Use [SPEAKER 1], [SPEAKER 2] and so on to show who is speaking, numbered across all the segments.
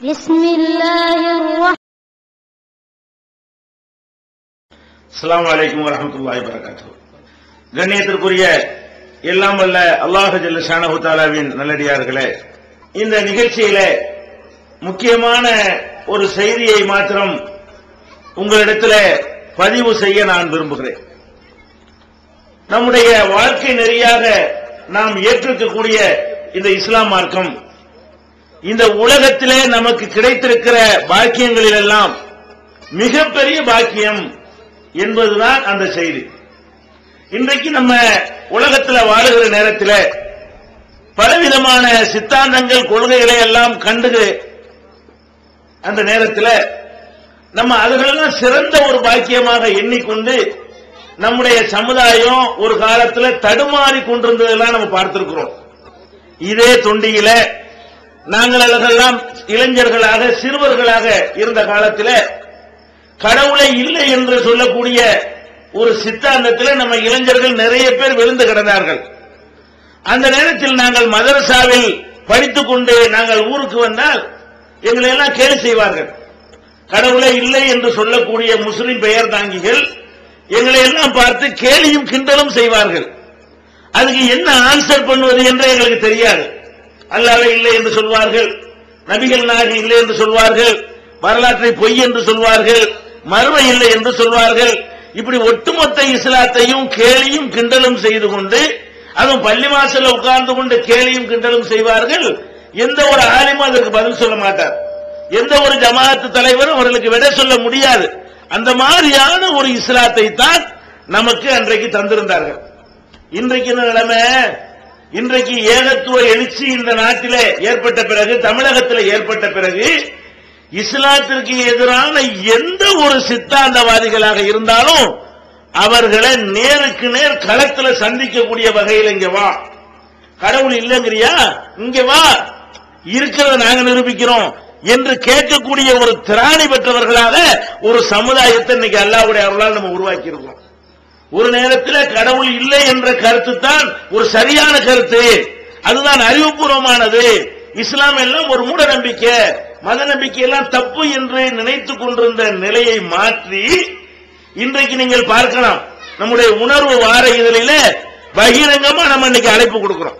[SPEAKER 1] بسم الله الرحمن
[SPEAKER 2] அஸ்ஸலாமு அலைக்கும் வரஹ்மத்துல்லாஹி வரகாத்துஹு கண்ணியத்திற்குரிய எல்லாம் வல்ல அல்லாஹ் ஜல்ல ஷானஹு தஆலாவின் நல்லடியார்களே இந்த நிகழ்ச்சியில முக்கியமான ஒரு செய்தியை மாத்திரம் உங்களிடத்துல பதிவு செய்ய நான் விரும்புகிறேன் நம்முடைய வாழ்க்கை நெறியாக நாம் ஏற்றிருக்கக்கூடிய இந்த இஸ்லாம் மார்க்கம் இந்த உலகத்திலே நமக்கு கிடைத்திருக்கிற பாக்கியங்களில் எல்லாம் மிகப்பெரிய பாக்கியம் என்பதுதான் அந்த செய்தி. இன்றைக்கு நம்ம உலகத்தில் வாழுகிற நேரத்தில் பலவிதமான சித்தாந்தங்கள் கொள்கைகளை எல்லாம் கண்டு அந்த நேரத்தில் நம்ம அதுகளெல்லாம் சிறந்த ஒரு பாக்கியமாக எண்ணிக்கொண்டு நம்முடைய சமுதாயம் ஒரு காலத்தில் தடுமாறி கொண்டிருந்ததெல்லாம் நம்ம பார்த்திருக்கிறோம். இதே தொண்டியில நாங்கள் அதெல்லாம் இளைஞர்களாக சிறுவர்களாக இருந்த காலத்தில் கடவுளை இல்லை என்று சொல்லக்கூடிய ஒரு சித்தாந்தத்தில் நம்ம இளைஞர்கள் நிறைய பேர் விழுந்து கிடந்தார்கள். அந்த நேரத்தில் நாங்கள் மதரசாவில் படித்துக் கொண்டு நாங்கள் ஊருக்கு வந்தால் எங்களை எல்லாம் கேலி செய்வார்கள். கடவுளை இல்லை என்று சொல்லக்கூடிய முஸ்லிம் பெயர் தாங்கிகள் எங்களை எல்லாம் பார்த்து கேலியும் கிண்டலும் செய்வார்கள். அதுக்கு என்ன ஆன்சர் பண்ணுவது என்று எங்களுக்கு தெரியாது. அல்லாவே இல்லை என்று சொல்வார்கள். நபிகள் நாயகம் இல்லை என்று சொல்வார்கள். வரலாற்றை பொய் என்று சொல்வார்கள். மறுமை இல்லை என்று சொல்வார்கள். இப்படி ஒட்டுமொத்த இஸ்லாத்தையும் கேலியும் கிண்டலும் செய்து கொண்டு அதுவும் பள்ளி பள்ளிவாசல்ல உட்கார்ந்து கொண்டு கேலியும் கிண்டலும் செய்வார்கள். எந்த ஒரு ஆலிமும் அதற்கு பதில் சொல்ல மாட்டார். எந்த ஒரு ஜமாத்து தலைவரும் அவர்களுக்கு விட சொல்ல முடியாது. அந்த மாதிரியான ஒரு இஸ்லாத்தை தான் நமக்கு அன்றைக்கு தந்திருந்தார்கள். இன்றைக்கு நிலைமை? இன்றைக்கு ஏகத்துவ எழுச்சி இந்த நாட்டிலே ஏற்பட்ட பிறகு தமிழகத்தில் ஏற்பட்ட பிறகு இஸ்லாத்திற்கு எதிரான எந்த ஒரு சித்தாந்தவாதிகளாக இருந்தாலும் அவர்களை நேருக்கு நேர் களத்தில் சந்திக்கக்கூடிய வகையில் இங்க வா. கடவுள் இல்லைங்கிறியா? இங்க வா. இருக்கிறத நாங்க நிரூபிக்கிறோம் என்று கேட்கக்கூடிய ஒரு திராணி பெற்றவர்களாக ஒரு சமுதாயத்தை இன்னைக்கு அல்லாவுடைய அருளால் நம்ம உருவாக்கி இருக்கோம் ஒரு நேரத்தில் கடவுள் இல்லை என்ற கருத்து தான் ஒரு சரியான கருத்து. அதுதான் அறிவுபூர்வமானது. இஸ்லாம் எல்லாம் ஒரு மூட நம்பிக்கை. மத நம்பிக்கை எல்லாம் தப்பு என்று நினைத்துக் கொண்டிருந்த நிலையை மாற்றி இன்றைக்கு நீங்கள் பார்க்கலாம். நம்முடைய உணர்வு வார இதழில பகிரங்கமா நம்ம இன்னைக்கு அழைப்பு கொடுக்கிறோம்.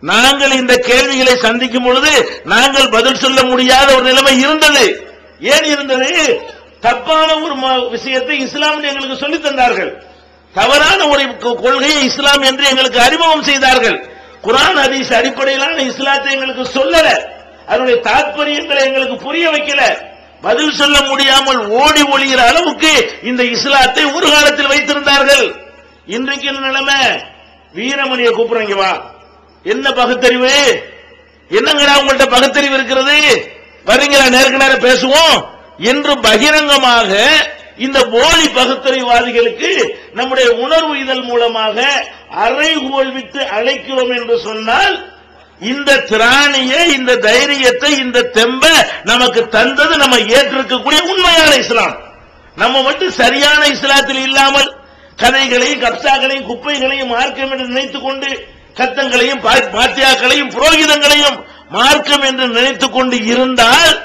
[SPEAKER 2] நாங்கள் இந்த கேள்விகளை சந்திக்கும் பொழுது நாங்கள் பதில் சொல்ல முடியாத ஒரு நிலைமை இருந்தது. ஏன் இருந்தது? தப்பான ஒரு ம- விஷயத்தை இஸ்லாம் எங்களுக்கு சொல்லித் தந்தார்கள். தவறான ஒரு கொள்கையை இஸ்லாம் என்று எங்களுக்கு அறிமுகம் செய்தார்கள். குரான் ஹதீஸ் அடிப்படையிலான இஸ்லாத்தை எங்களுக்கு சொல்லல. அதனுடைய தாற்பயங்களை எங்களுக்கு புரிய வைக்கல. பதில் சொல்ல முடியாமல் ஓடி ஒளிகிற அளவுக்கு இந்த இஸ்லாத்தை ஒரு காலத்தில் வைத்திருந்தார்கள். இன்றைக்கு என்ன நிலைமை? வீரமணியை கூப்பிடுறீங்க வா. என்ன பகுத்தறிவு? என்னங்கடா உங்கள்ட்ட பகுத்தறிவு இருக்கிறது? வரீங்களா? நேருக்கு நேரம் பேசுவோம். என்று பகிரங்கமாக இந்த போலி பகுத்தறிவாதிகளுக்கு நம்முடைய உணர்வு இதழ் மூலமாக அறைகோல் விட்டு அழைக்கிறோம் என்று சொன்னால் இந்த திராணியை இந்த தைரியத்தை இந்த தெம்ப நமக்கு தந்தது நம்ம ஏற்றிருக்கக்கூடிய உண்மையான இஸ்லாம். நம்ம மட்டும் சரியான இஸ்லாத்தில் இல்லாமல் கதைகளையும் கப்சாக்களையும் குப்பைகளையும் மார்க்கம் என்று நினைத்துக் கொண்டு கத்தங்களையும் பாத்தியாக்களையும் புரோகிதங்களையும் மார்க்கம் என்று நினைத்துக் கொண்டு இருந்தால்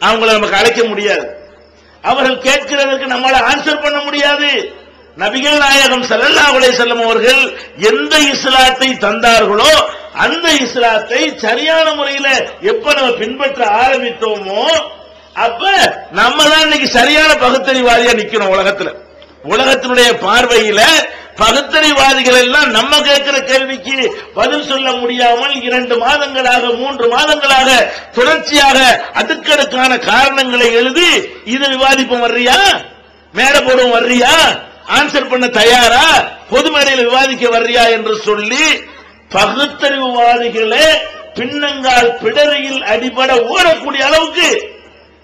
[SPEAKER 2] அவங்களை நமக்கு அழைக்க முடியாது. அவர்கள் கேட்கிறதற்கு நம்மால ஆன்சர் பண்ண முடியாது. நபிகள் நாயகம் ஸல்லல்லாஹு உலே செல்லும் அவர்கள் எந்த இஸ்லாத்தை தந்தார்களோ அந்த இஸ்லாத்தை சரியான முறையில எப்ப நம்ம பின்பற்ற ஆரம்பித்தோமோ அப்ப நம்ம தான் இன்னைக்கு சரியான பகுத்தறிவாதியா நிக்கணும் உலகத்துல. உலகத்தினுடைய பார்வையில பகுத்தறிவாதிகள் எல்லாம் நம்ம கேட்கிற கேள்விக்கு பதில் சொல்ல முடியாமல் இரண்டு மாதங்களாக மூன்று மாதங்களாக தொடர்ச்சியாக அடுக்கடுக்கான காரணங்களை எழுதி இது விவாதிப்போம் வர்றியா? மேடை போடுவோம் வர்றியா? ஆன்சர் பண்ண தயாரா? பொது மேடையில் விவாதிக்க வர்றியா என்று சொல்லி பகுத்தறிவுவாதிகளே பின்னங்கால் பிடரியில் அடிபட ஓடக்கூடிய அளவுக்கு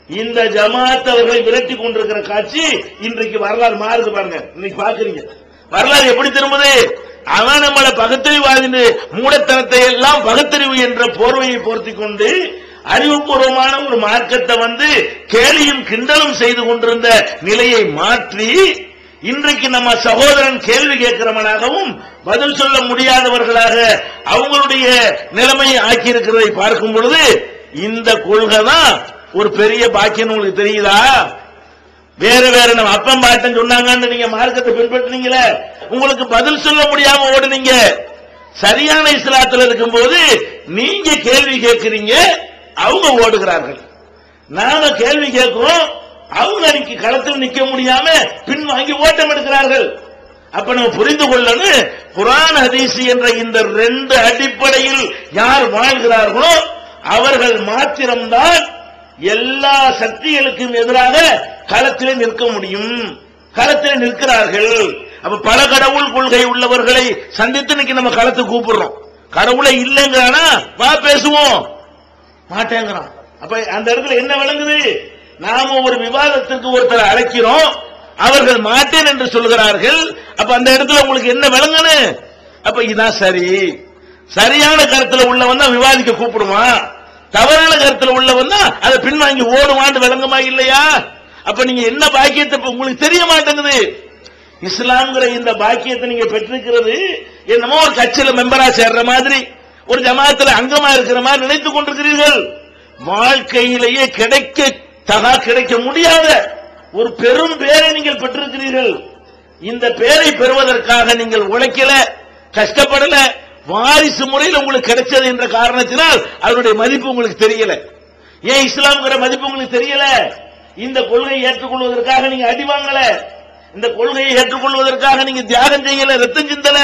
[SPEAKER 2] இந்த ஜமாத் அவர்களை விரட்டி கொண்டிருக்கிற காட்சி இன்றைக்கு வரலாறு மாறுது பாருங்க. இன்னைக்கு பாக்குறீங்க. வரலாறு எப்படி திரும்புது? அவன் நம்மள பகுத்தறிவாதி மூடத்தனத்தை எல்லாம் பகுத்தறிவு என்ற போர்வையை போர்த்தி கொண்டு அறிவுபூர்வமான ஒரு மார்க்கத்தை வந்து கேலியும் கிண்டலும் செய்து கொண்டிருந்த நிலையை மாற்றி இன்றைக்கு நம்ம சகோதரன் கேள்வி கேட்கிறவனாகவும் பதில் சொல்ல முடியாதவர்களாக அவங்களுடைய நிலைமையை ஆக்கியிருக்கிறதை பார்க்கும் பொழுது இந்த கொள்கை தான் ஒரு பெரிய பாக்கியம் உங்களுக்கு தெரியுதா? வேற வேற நம்ம அப்பம் பாட்டன் சொன்னாங்கன்னு நீங்க மார்க்கத்தை பின்பற்றினீங்களே உங்களுக்கு பதில் சொல்ல முடியாம ஓடுனீங்க. சரியான இஸ்லாத்துல இருக்கும்போது நீங்க கேள்வி கேட்கிறீங்க அவங்க ஓடுகிறார்கள். நாம கேள்வி கேட்கிறோம் அவங்க அன்னைக்கு களத்தில் நிக்க முடியாம பின் வாங்கி ஓட்டம் எடுக்கிறார்கள். அப்ப நம்ம புரிந்து கொள்ளணும் குரான் ஹதீஸ் என்ற இந்த ரெண்டு அடிப்படையில் யார் வாழ்கிறார்களோ அவர்கள் மாத்திரம்தான் எல்லா சக்திகளுக்கும் எதிராக களத்திலே நிற்க முடியும். களத்திலே நிற்கிறார்கள். அப்ப பல கடவுள் கொள்கை உள்ளவர்களை சந்தித்து இன்னைக்கு நம்ம களத்துக்கு கூப்பிடுறோம். கடவுளை இல்லைங்கிறானா வா பேசுவோம். மாட்டேங்கிறான். அப்ப அந்த இடத்துல என்ன விளங்குது? நாம ஒரு விவாதத்திற்கு ஒருத்தர் அழைக்கிறோம். அவர்கள் மாட்டேன் என்று சொல்கிறார்கள். அப்ப அந்த இடத்துல உங்களுக்கு என்ன விளங்கணும்? அப்ப இதான் சரி. சரியான கருத்துல உள்ளவன் தான் விவாதிக்க கூப்பிடுவான். தவறான கருத்துல உள்ளவன் தான் அதை பின்வாங்கி ஓடுவான்னு விளங்குமா இல்லையா? அப்ப நீங்க என்ன பாக்கியத்தை உங்களுக்கு தெரிய மாட்டேங்குது? இஸ்லாம்ங்கிற இந்த பாக்கியத்தை நீங்க பெற்றிருக்கிறது என்னமோ ஒரு கட்சியில மெம்பரா சேர்ற மாதிரி ஒரு ஜமாத்துல அங்கமா இருக்கிற மாதிரி நினைத்துக் கொண்டிருக்கிறீர்கள். வாழ்க்கையிலேயே கிடைக்க தகா கிடைக்க முடியாத ஒரு பெரும் பேரை நீங்கள் பெற்றிருக்கிறீர்கள். இந்த பேரை பெறுவதற்காக நீங்கள் உழைக்கல கஷ்டப்படல வாரிசு முறையில் உங்களுக்கு கிடைச்சது என்ற காரணத்தினால் அதனுடைய மதிப்பு உங்களுக்கு தெரியல. ஏன் இஸ்லாம்ங்கிற மதிப்பு உங்களுக்கு தெரியல? இந்த கொள்கையை ஏற்றுக்கொள்வதற்காக நீங்க அடி வாங்கல. இந்த கொள்கையை ஏற்றுக்கொள்வதற்காக நீங்க தியாகம் செய்யல ரத்தம் சிந்தல.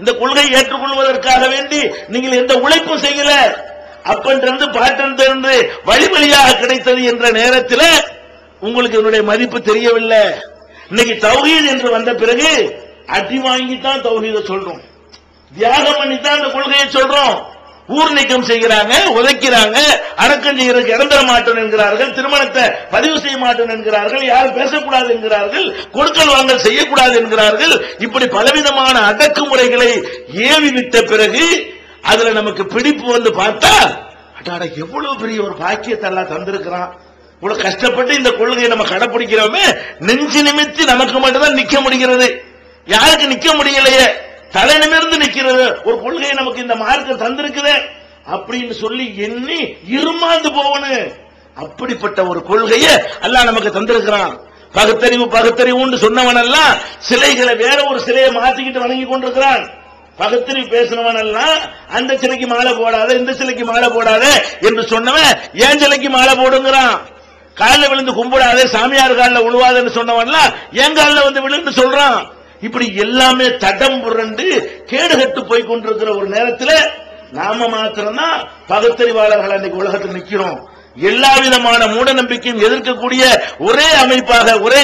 [SPEAKER 2] இந்த கொள்கையை ஏற்றுக்கொள்வதற்காக வேண்டி நீங்கள் எந்த உழைப்பும் செய்யல. அப்பன்றிருந்து பாட்டிருந்து வழி வழியாக கிடைத்தது என்ற நேரத்தில் உங்களுக்கு இதனுடைய மதிப்பு தெரியவில்லை. இன்னைக்கு தௌஹீத் என்று வந்த பிறகு அடி வாங்கி தான் தௌஹீத சொல்றோம். தியாகம் பண்ணித்தான் அந்த கொள்கையை சொல்றோம். ஊர் நீக்கம் செய்கிறாங்க உதைக்கிறாங்க அடக்கம் செய்யறதுக்கு இறந்துட மாட்டோம் என்கிறார்கள் திருமணத்தை பதிவு செய்ய மாட்டோம் என்கிறார்கள் யாரும் பேசக்கூடாது என்கிறார்கள் கொடுக்கல் வாங்கல் செய்யக்கூடாது என்கிறார்கள். இப்படி பலவிதமான அடக்குமுறைகளை ஏவி விட்ட பிறகு அதுல நமக்கு பிடிப்பு வந்து பார்த்தா அடாட எவ்வளவு பெரிய ஒரு பாக்கியத்தை எல்லாம் தந்திருக்கிறான். இவ்வளவு கஷ்டப்பட்டு இந்த கொள்கையை நம்ம கடைபிடிக்கிறோமே நெஞ்சு நிமித்தி நமக்கு மட்டும்தான் நிக்க முடிகிறது. யாருக்கு நிக்க முடியலையே? தலை நிமிர்ந்து நிற்கிறது ஒரு கொள்கையை நமக்கு இந்த மார்க்கம் தந்திருக்குதே. அப்படின்னு சொல்லி எண்ணி இருமாந்து போகணும். அப்படிப்பட்ட ஒரு கொள்கையை அல்லாஹ் நமக்கு தந்திருக்கிறான். பகுத்தறிவு பகுத்தறிவுன்னு சொன்னவன் எல்லாம் சிலைகளை வேற ஒரு சிலையை மாத்திக்கிட்டு வணங்கி கொண்டிருக்கிறான். பகுத்தறிவு பேசினவன் எல்லாம் அந்த சிலைக்கு மாலை போடாத இந்த சிலைக்கு மாலை போடாத என்று சொன்னவன் ஏன் சிலைக்கு மாலை போடுங்கிறான்? காலில் விழுந்து கும்பிடாதே சாமியார் காலில் விழுவாதன்னு சொன்னவன்லாம் என் காலில் வந்து விழுந்து சொல்றான். இப்படி எல்லாமே தடம் புரண்டு கேடுகட்டு போய் கொண்டிருக்கிற ஒரு நேரத்தில் நாம மாத்திரம்தான் பகுத்தறிவாளர்கள் அன்னைக்கு உலகத்தில் நிக்கிறோம் எல்லா விதமான மூட நம்பிக்கையும் எதிர்க்கக்கூடிய ஒரே அமைப்பாக ஒரே